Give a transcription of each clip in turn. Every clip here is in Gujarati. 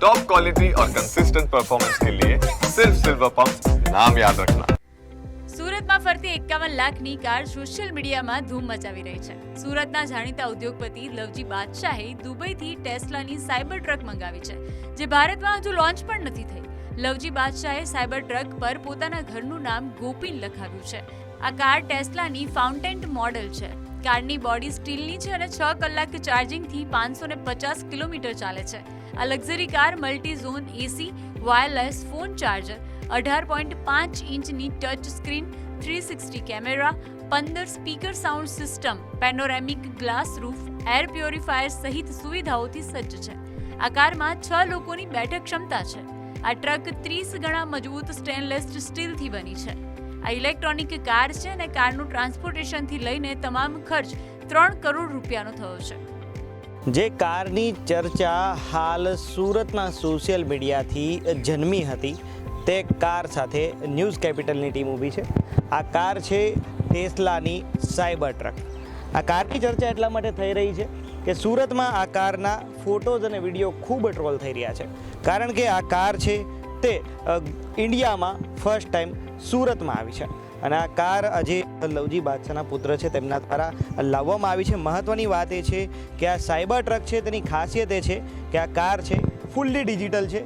टॉप क्वालिटी और कंसिस्टेंट परफॉर्मेंस के लिए सिर्फ सिल्वर पंप नाम याद रखना સુરતમાં ફરતી એકાવન લાખની કાર સોશિયલ મીડિયામાં ધૂમ મચાવી રહી છે સુરતના જાણીતા ઉદ્યોગપતિ લવજી બાદશાહે દુબઈથી ટેસ્લાની સાયબર ટ્રક મંગાવી છે જે ભારતમાં હજુ લોન્ચ પણ નથી થઈ લવજી બાદશાહે સાયબર ટ્રક પર પોતાના ઘરનું નામ ગોપીન લખાવ્યું છે આ કાર ટેસ્લાની ફાઉન્ટેન્ટ મોડલ છે કારની બોડી સ્ટીલની છે અને છ કલાક ચાર્જિંગથી પાંચસો ને પચાસ કિલોમીટર ચાલે છે. આ luxury car multi zone AC, wireless phone charger, અઢાર પોઈન્ટ પાંચ ઇંચની touch screen, three sixty camera, પંદર speaker sound system, panoramic glass roof, air purifier સહિત સુવિધાઓથી સજ્જ છે. આ કારમાં છ લોકોની બેઠક ક્ષમતા છે. આ ટ્રક ત્રીસ ગણા મજબૂત સ્ટેનલેસ સ્ટીલથી બની છે. આ ઇલેક્ટ્રોનિક કાર છે અને કારનું ટ્રાન્સપોર્ટેશનથી લઈને તમામ ખર્ચ ત્રણ કરોડ રૂપિયાનો થયો છે. જે કારની ચર્ચા હાલ સુરતના સોશિયલ મીડિયાથી જન્મી હતી, તે કાર સાથે ન્યૂઝ કેપિટલની ટીમ ઊભી છે. આ કાર છે ટેસ્લાની સાયબર ટ્રક. આ કારની ચર્ચા એટલા માટે થઈ રહી છે કે સુરતમાં આ કારના ફોટોઝ અને વીડિયો ખૂબ ટ્રોલ થઈ રહ્યા છે. કારણ કે આ કાર છે તે ઇન્ડિયામાં ફર્સ્ટ ટાઈમ સુરતમાં આવી છે. અને આ કાર આજે લવજી બાદશાહના પુત્ર છે, તેમના દ્વારા લાવવામાં આવી છે. મહત્ત્વની વાત એ છે કે આ સાયબર ટ્રક છે, તેની ખાસિયત એ છે કે આ કાર છે ફૂલ્લી ડિજિટલ છે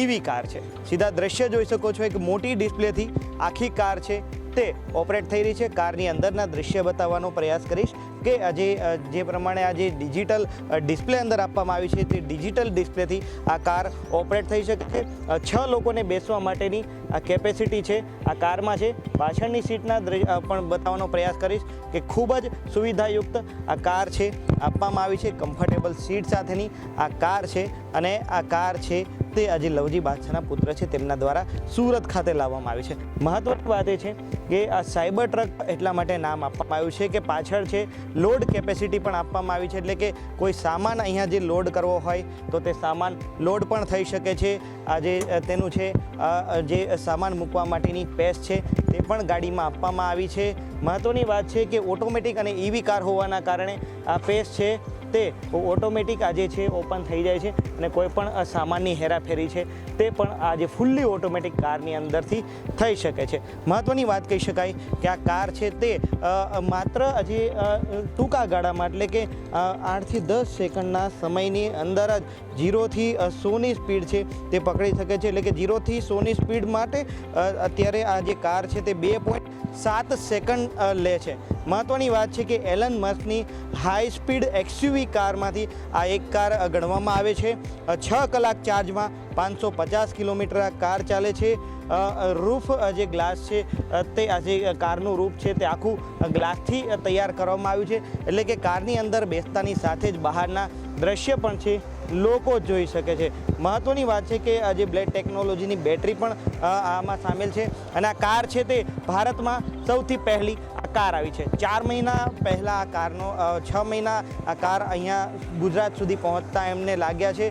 ઈવી કાર છે. સીધા દ્રશ્ય જોઈ શકો છો, એક મોટી ડિસ્પ્લેથી આખી કાર છે તે ઓપરેટ થઈ રહી છે. કારની અંદરના દૃશ્ય બતાવવાનો પ્રયાસ કરીશ કે આજે જે પ્રમાણે આ જે ડિજિટલ ડિસ્પ્લે અંદર આપવામાં આવી છે તે ડિજિટલ ડિસ્પ્લેથી આ કાર ઓપરેટ થઈ શકે છે. છ લોકોને બેસવા માટેની આ કેપેસિટી છે, આ કારમાં છે. પાછળની સીટના પણ બતાવવાનો પ્રયાસ કરીશ કે ખૂબ જ સુવિધાયુક્ત આ કાર છે, આપવામાં આવી છે. કમ્ફર્ટેબલ સીટ સાથેની આ કાર છે અને આ કાર છે તે આજે લવજી બાદશાહના પુત્ર છે. તેમના દ્વારા સુરત ખાતે લાવવામાં આવી છે. મહત્વની વાત એ છે કે આ સાયબર ટ્રક એટલા માટે નામ આપવામાં આવ્યું છે કે પાછળ છે લોડ કેપેસિટી પણ આપવામાં આવી છે. એટલે કે કોઈ સામાન અહીંયા જે લોડ કરવો હોય તો તે સામાન લોડ પણ થઈ શકે છે. આ જે તેનું છે જે સામાન મૂકવા માટેની પેસ છે તે પણ ગાડીમાં આપવામાં આવી છે. મહત્ત્વની વાત છે કે ઓટોમેટિક અને ઈવી કાર હોવાના કારણે આ પેસ છે તે ઓટોમેટિક આજે છે ઓપન થઈ જાય છે અને કોઈ પણ સામાનની હેરાફેરી છે તે પણ આજે ફૂલ્લી ઓટોમેટિક કારની અંદરથી થઈ શકે છે. મહત્ત્વની વાત કહી શકાય કે આ કાર છે તે માત્ર હજી ટૂંકા ગાળામાં એટલે કે આઠથી દસ સેકન્ડના સમયની અંદર જ જીરોથી સોની સ્પીડ છે તે પકડી શકે છે. એટલે કે જીરોથી સોની સ્પીડ માટે અત્યારે આ જે કાર છે તે બે પોઈન્ટ સાત સેકન્ડ લે છે. મહત્ત્વની વાત છે કે એલન મસ્કની હાઈ સ્પીડ એક્સયુવી કારમાંથી આ એક કાર ગણવામાં આવે છે. છ કલાક ચાર્જમાં પાંચસો પચાસ કિલોમીટર આ કાર ચાલે છે. રૂફ જે ગ્લાસ છે તે, આ જે કારનું રૂફ છે તે આખું ગ્લાસથી તૈયાર કરવામાં આવ્યું છે. એટલે કે કારની અંદર બેસતાની સાથે જ બહારના દ્રશ્ય પણ છે. લોકો જોઈ શકે છે. મહત્ત્વની વાત છે કે આજે બ્લેડ ટેકનોલોજીની બેટરી પણ આમાં સામેલ છે. અને આ કાર છે તે ભારતમાં સૌથી પહેલી કાર આવી છે. ચાર મહિના પહેલાં આ કારનો છ મહિના આ કાર અહીંયા ગુજરાત સુધી પહોંચતા એમને લાગ્યા છે.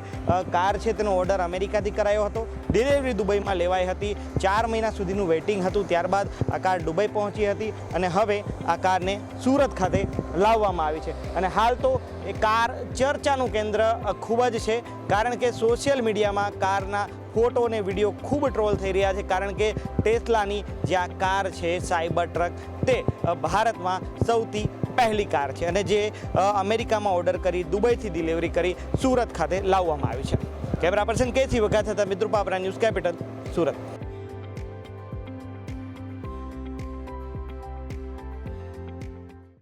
કાર છે તેનો ઓર્ડર અમેરિકાથી કરાયો હતો. ડિલિવરી દુબઈમાં લેવાઈ હતી. ચાર મહિના સુધીનું વેઇટિંગ હતું. ત્યારબાદ આ કાર દુબઈ પહોંચી હતી અને હવે આ કારને સુરત ખાતે લાવવામાં આવી છે. અને હાલ તો એ કાર ચર્ચાનું કેન્દ્ર ખૂબ જ છે. કારણ કે સોશિયલ મીડિયામાં કારના ફોટો અને વીડિયો ખૂબ ટ્રોલ થઈ રહ્યા છે, કારણ કે ટેસ્લાની જે આ કાર છે, સાયબર ટ્રક, તે ભારતમાં સૌથી પહેલી કાર છે અને જે અમેરિકામાં ઓર્ડર કરી, દુબઈથી ડિલિવરી કરી, સુરત ખાતે લાવવામાં આવી છે. કેમેરા પર્સન કેસી થતા હતા પાપરા ન્યૂઝ કેપિટલ, સુરત.